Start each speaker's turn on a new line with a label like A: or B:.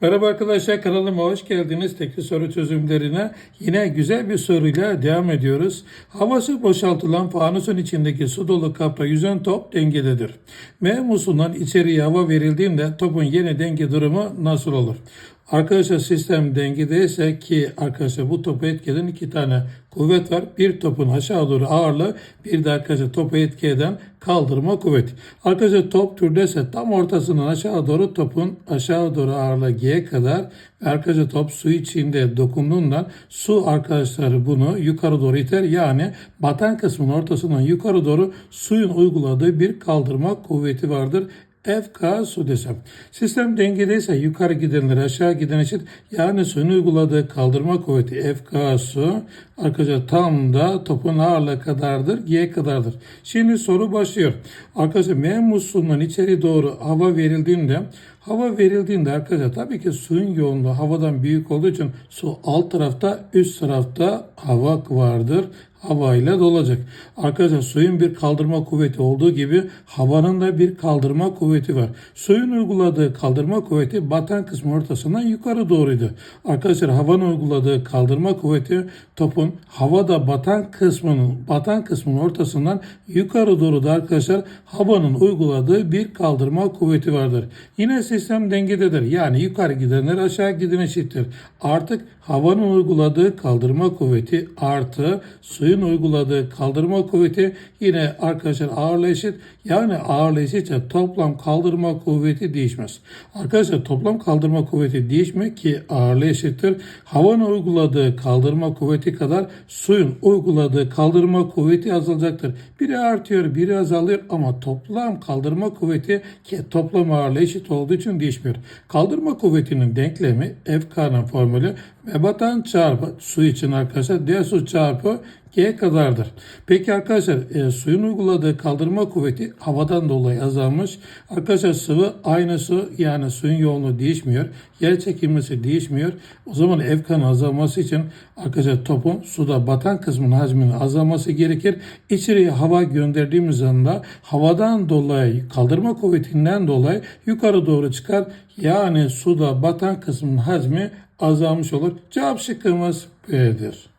A: Merhaba arkadaşlar kanalıma hoş geldiniz. Tekli soru çözümlerine yine güzel bir soruyla devam ediyoruz. Havası boşaltılan fanusun içindeki su dolu kapta yüzen top dengededir. M musundan içeriye hava verildiğinde topun yeni denge durumu nasıl olur? Arkadaşlar sistem dengedeyse ki arkadaşlar bu topu etkileyen iki tane kuvvet var. Bir topun aşağı doğru ağırlığı bir de arkadaşlar topu etki kaldırma kuvveti. Arkadaşlar top türdeyse tam ortasından aşağı doğru topun aşağı doğru ağırlığı G'ye kadar ve arkadaşlar top su içinde dokunduğundan su arkadaşlar bunu yukarı doğru iter. Yani batan kısmın ortasından yukarı doğru suyun uyguladığı bir kaldırma kuvveti vardır. FK su desem. Sistem dengedeyse yukarı gidenler aşağı giden eşit. Yani suyun uyguladığı kaldırma kuvveti FK su arkadaşlar tam da topun ağırlığı kadardır. G kadardır. Şimdi soru başlıyor. Arkadaşlar M musluğundan içeri doğru hava verildiğinde hava verildiğinde arkadaşlar tabii ki suyun yoğunluğu havadan büyük olduğu için su alt tarafta üst tarafta hava vardır havayla dolacak. Arkadaşlar suyun bir kaldırma kuvveti olduğu gibi havanın da bir kaldırma kuvveti var. Suyun uyguladığı kaldırma kuvveti batan kısmı ortasından yukarı doğruydu. Arkadaşlar havanın uyguladığı kaldırma kuvveti topun havada batan kısmının batan kısmının ortasından yukarı doğru da arkadaşlar havanın uyguladığı bir kaldırma kuvveti vardır. Yine sistem dengededir. Yani yukarı gidenler aşağı giden eşittir. Artık havanın uyguladığı kaldırma kuvveti artı suyun uyguladığı kaldırma kuvveti yine arkadaşlar ağırlığı eşit. Yani ağırlığı eşitse toplam kaldırma kuvveti değişmez. Arkadaşlar toplam kaldırma kuvveti değişmek ki ağırlığı eşittir. Havanın uyguladığı kaldırma kuvveti kadar suyun uyguladığı kaldırma kuvveti azalacaktır. Biri artıyor, biri azalıyor ama toplam kaldırma kuvveti ki toplam ağırlığı eşit olduğu için değişmiyor. Kaldırma kuvvetinin denklemi FK'nın formülü ve batan çarpı su için arkadaşlar D su çarpı G kadardır. Peki arkadaşlar e, suyun uyguladığı kaldırma kuvveti havadan dolayı azalmış. Arkadaşlar sıvı aynı su yani suyun yoğunluğu değişmiyor. Yer çekilmesi değişmiyor. O zaman FK'nın azalması için arkadaşlar topun suda batan kısmının hacminin azalması gerekir. İçeriye hava gönderdiğimiz anda havadan dolayı kaldırma kuvvetinden dolayı yukarı doğru çıkar. Yani suda batan kısmının hacmi azalmış olur. Cevap şıkkımız B'dir.